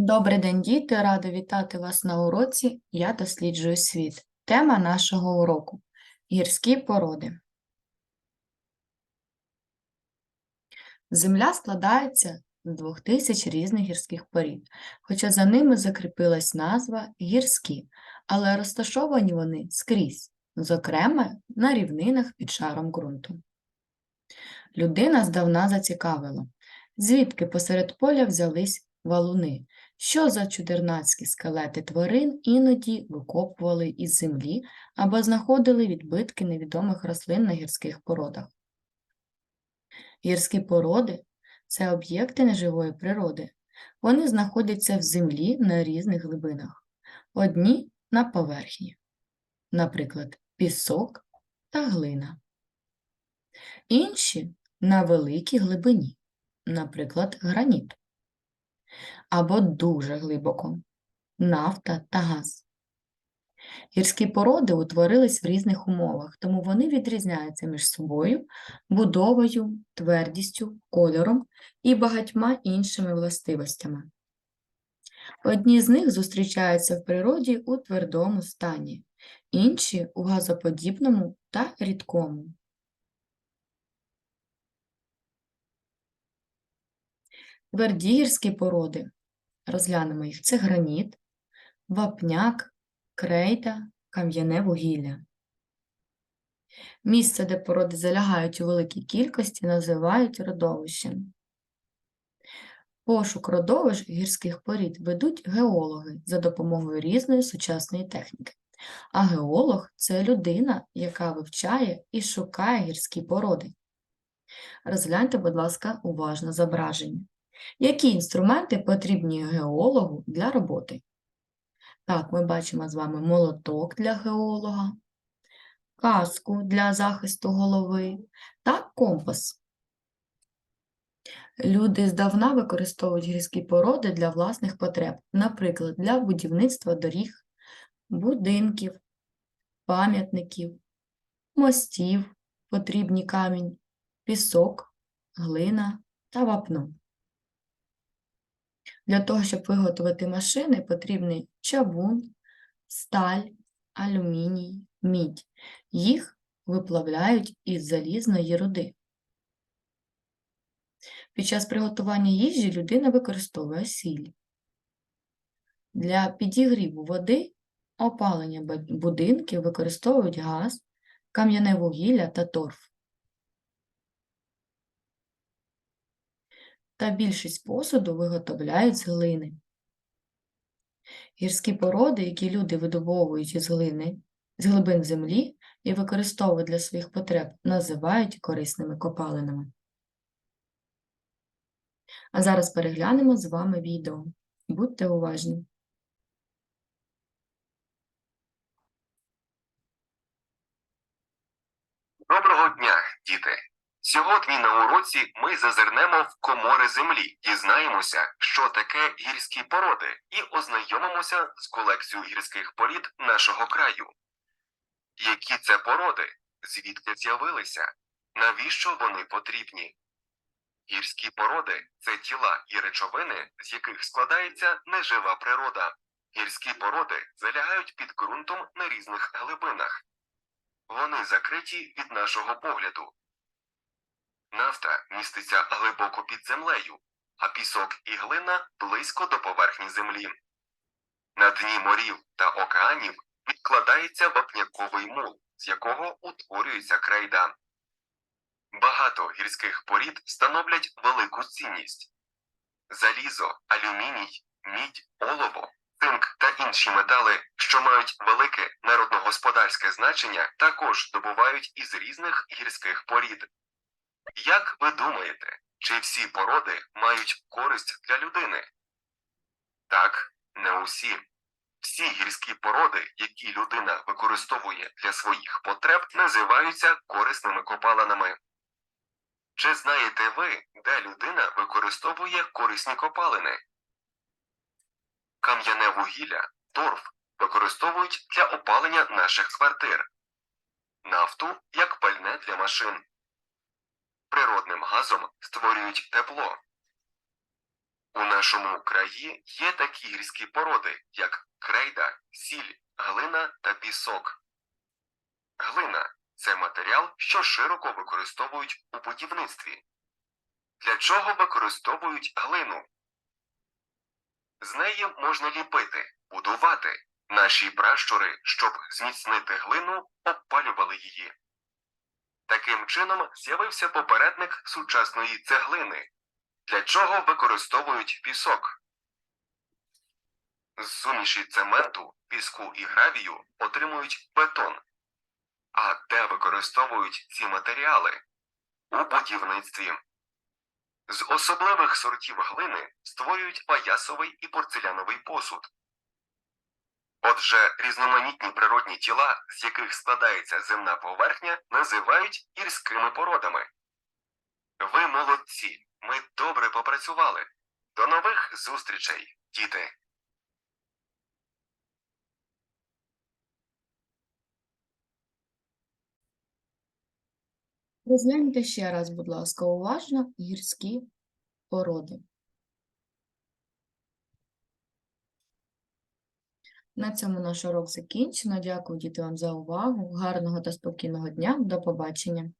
Добрий день, діти! Рада вітати вас на уроці Я досліджую світ. Тема нашого уроку гірські породи. Земля складається з двох тисяч різних гірських порід, хоча за ними закріпилась назва гірські, але розташовані вони скрізь, зокрема на рівнинах під шаром ґрунту. Людина здавна зацікавила, звідки посеред поля взялись валуни, що за чудернацькі скелети тварин іноді викопували із землі або знаходили відбитки невідомих рослин на гірських породах. Гірські породи це об'єкти неживої природи. Вони знаходяться в землі на різних глибинах. Одні на поверхні, наприклад, пісок та глина. Інші на великій глибині, наприклад, граніт або дуже глибоко нафта та газ. Гірські породи утворились в різних умовах, тому вони відрізняються між собою будовою, твердістю, кольором і багатьма іншими властивостями. Одні з них зустрічаються в природі у твердому стані, інші у газоподібному та рідкому. Тверді гірські породи Розглянемо їх. Це граніт, вапняк, крейда, кам'яне вугілля. Місце, де породи залягають у великій кількості, називають родовищем. Пошук родовищ гірських порід ведуть геологи за допомогою різної сучасної техніки. А геолог це людина, яка вивчає і шукає гірські породи. Розгляньте, будь ласка, уважно зображення. Які інструменти потрібні геологу для роботи? Так, ми бачимо з вами молоток для геолога, каску для захисту голови та компас. Люди здавна використовують гірські породи для власних потреб, наприклад, для будівництва доріг, будинків, пам'ятників, мостів, потрібні камінь, пісок, глина та вапно. Для того, щоб виготовити машини, потрібний чавун, сталь, алюміній, мідь. Їх виплавляють із залізної руди. Під час приготування їжі людина використовує сіль. Для підігріву води, опалення будинків використовують газ, кам'яне вугілля та торф. Та більшість посуду виготовляють з глини. Гірські породи, які люди видобовують із глини, з глибин землі і використовують для своїх потреб, називають корисними копалинами. А зараз переглянемо з вами відео. Будьте уважні! Доброго дня, діти! Сьогодні на уроці ми зазирнемо в комори землі, дізнаємося, що таке гірські породи, і ознайомимося з колекцією гірських порід нашого краю. Які це породи? Звідки з'явилися? Навіщо вони потрібні? Гірські породи це тіла і речовини, з яких складається нежива природа. Гірські породи залягають під ґрунтом на різних глибинах. Вони закриті від нашого погляду. Нафта міститься глибоко під землею, а пісок і глина близько до поверхні землі. На дні морів та океанів відкладається вапняковий мул, з якого утворюється крейда. Багато гірських порід становлять велику цінність. Залізо, алюміній, мідь, олово, цинк та інші метали, що мають велике народногосподарське значення, також добувають із різних гірських порід. Як ви думаєте, чи всі породи мають користь для людини? Так, не усі. Всі гірські породи, які людина використовує для своїх потреб, називаються корисними копалинами. Чи знаєте ви, де людина використовує корисні копалини? Кам'яне вугілля, торф використовують для опалення наших квартир, нафту як пальне для машин природним газом створюють тепло. У нашому краї є такі гірські породи, як крейда, сіль, глина та пісок. Глина це матеріал, що широко використовують у будівництві. Для чого використовують глину? З неї можна ліпити, будувати. Наші пращури, щоб зміцнити глину, обпалювали її. Таким чином з'явився попередник сучасної цеглини. Для чого використовують пісок? З суміші цементу, піску і гравію отримують бетон. А де використовують ці матеріали? У будівництві. З особливих сортів глини створюють паясовий і порцеляновий посуд. Отже, різноманітні природні тіла, з яких складається земна поверхня, називають гірськими породами. Ви молодці, ми добре попрацювали. До нових зустрічей, діти! Розгляньте ще раз, будь ласка, уважно гірські породи. На цьому наш урок закінчено. Дякую, діти, вам за увагу. Гарного та спокійного дня. До побачення.